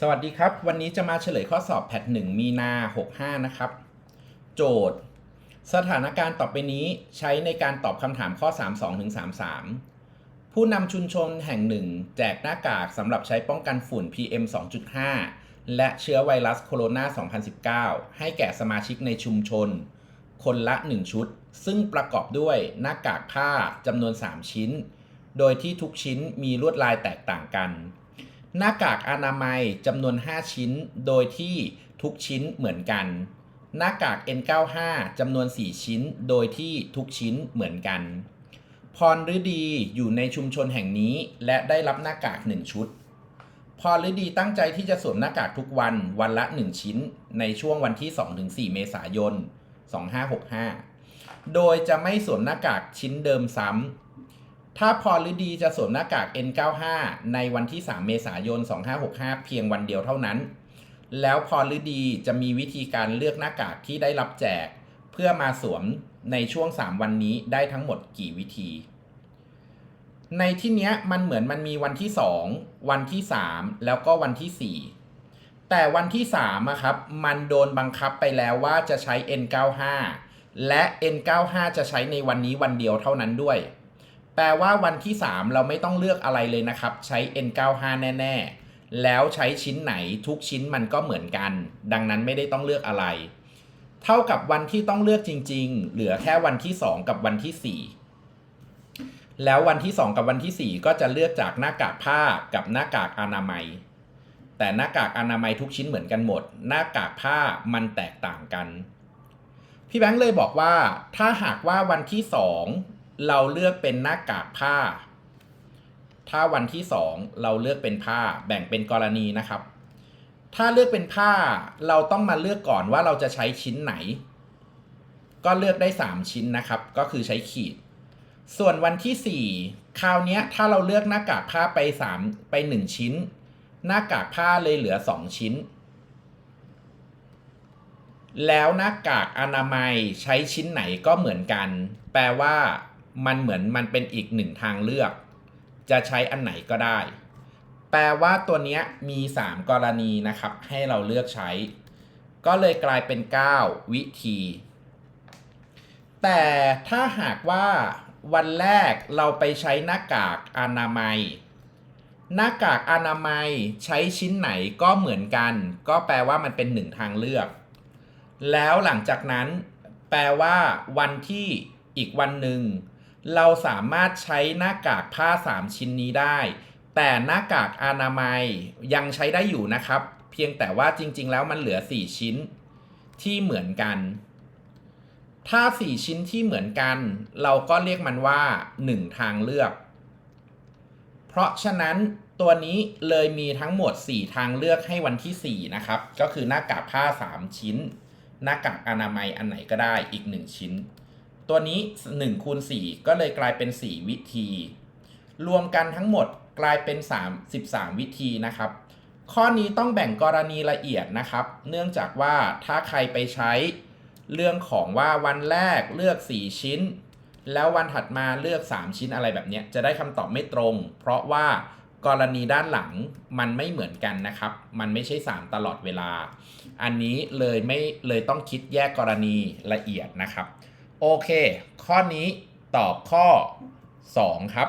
สวัสดีครับ วันนี้จะมาเฉลยข้อสอบแพท1มีนา 65 นะครับ โจทย์ สถานการณ์ต่อไปนี้ใช้ในการตอบคำถามข้อ 32ถึง33 ผู้นำชุมชนแห่งหนึ่ง แจกหน้ากากสำหรับใช้ป้องกันฝุ่น PM 2.5 และเชื้อไวรัสโคโรนา 2019 ให้แก่สมาชิกในชุมชน คนละ 1 ชุด ซึ่งประกอบด้วยหน้ากากผ้าจำนวน 3 ชิ้น โดยที่ทุกชิ้นมีลวดลายแตกต่างกัน หน้ากากอนามัยจำนวน 5 ชิ้น โดยที่ทุกชิ้นเหมือนกัน หน้ากาก N95 จำนวน 4 ชิ้น โดยที่ทุกชิ้นเหมือนกัน พรฤดีอยู่ในชุมชนแห่งนี้ และได้รับหน้ากาก 1 ชุด พรฤดีตั้งใจที่จะสวมหน้ากากทุกวันวันละ 1 ชิ้น ในช่วงวันที่ 2-4 เมษายน 2565 โดยจะไม่สวมหน้ากากชิ้นเดิมซ้ำ ถ้าพรฤดีจะสวมหน้ากาก N95 ในวันที่ 3 เมษายน 2565 เพียงวันเดียวเท่านั้น แล้วพรฤดีจะมีวิธีการเลือกหน้ากากที่ได้รับแจก เพื่อมาสวมในช่วง 3 วันนี้ได้ทั้งหมดกี่วิธี ในที่เนี้ยมันเหมือนมันมีวันที่ 2 วันที่ 3 แล้วก็วันที่ 4 แต่วันที่3อะครับมันโดนบังคับไปแล้วว่าจะใช้ N95 และ N95 จะใช้ในวันนี้วันเดียวเท่านั้นด้วย แปลว่าวันที่ 3 เราไม่ต้องเลือกอะไรเลยนะครับ ใช้ N95 แน่ ๆ แล้วใช้ชิ้นไหนทุกชิ้นมันก็เหมือนกัน ดังนั้นไม่ได้ต้องเลือกอะไร เท่ากับวันที่ต้องเลือกจริง ๆ เหลือแค่วันที่ 2 กับวันที่ 4 แล้ววันที่ 2 กับวันที่ 4 ก็จะเลือกจากหน้ากากผ้ากับหน้ากากอนามัย แต่หน้ากากอนามัยทุกชิ้นเหมือนกันหมด หน้ากากผ้ามันแตกต่างกัน พี่แบงค์เลยบอกว่า ถ้าหากว่าวันที่ 2 เราเลือกเป็นหน้ากากผ้า ถ้าวันที่ 2 เราเลือกเป็นผ้าแบ่งเป็นกรณีนะครับ ถ้าเลือกเป็นผ้าเราต้องมาเลือกก่อนว่าเราจะใช้ชิ้นไหน ก็เลือกได้ 3 ชิ้นนะครับ ก็คือใช้ขีด ส่วนวันที่ 4 คราวนี้ถ้าเราเลือกหน้ากากผ้าไป 3 ไป 1 ชิ้น หน้ากากผ้าเลยเหลือ 2 ชิ้นแล้วหน้ากากอนามัยใช้ชิ้นไหนก็เหมือนกัน แปลว่า มันเหมือนมันเป็นอีกหนึ่งทางเลือก จะใช้อันไหนก็ได้ แปลว่าตัวนี้มี 3 กรณีนะครับ ให้เราเลือกใช้ ก็เลยกลายเป็น 9 วิธี แต่ถ้าหากว่าวันแรกเราไปใช้หน้ากากอนามัย หน้ากากอนามัยใช้ชิ้นไหนก็เหมือนกัน ก็แปลว่ามันเป็นหนึ่งทางเลือก แล้วหลังจากนั้น แปลว่า วันที่อีกวันหนึ่ง เราสามารถใช้หน้ากากผ้า 3 ชิ้นนี้ได้ แต่หน้ากากอนามัยยังใช้ได้อยู่นะครับ เพียงแต่ว่าจริง ๆ แล้วมันเหลือ 4 ชิ้นที่เหมือนกัน ถ้า 4 ชิ้นที่เหมือนกัน เราก็เรียกมันว่า 1 ทางเลือก เพราะฉะนั้นตัวนี้เลยมีทั้งหมด 4 ทางเลือกให้วันที่ 4 นะครับ ก็คือหน้ากากผ้า 3 ชิ้น หน้ากากอนามัยอันไหนก็ได้อีก 1 ชิ้น ตัวนี้1คูณ4ก็เลยกลายเป็น 4 วิธี รวมกันทั้งหมดกลายเป็น 3 13 วิธีนะครับ ข้อนี้ต้องแบ่งกรณีละเอียดนะครับ เนื่องจากว่าถ้าใครไปใช้เรื่องของว่าวันแรกเลือก 4 ชิ้น แล้ววันถัดมาเลือก 3 ชิ้นอะไรแบบนี้จะได้คำตอบไม่ตรง เพราะว่ากรณีด้านหลังมันไม่เหมือนกันนะครับ มันไม่ใช่ 3 ตลอดเวลา อันนี้เลยไม่เลยต้องคิดแยกกรณีละเอียดนะครับ โอเค ข้อนี้ตอบข้อ 2 ครับ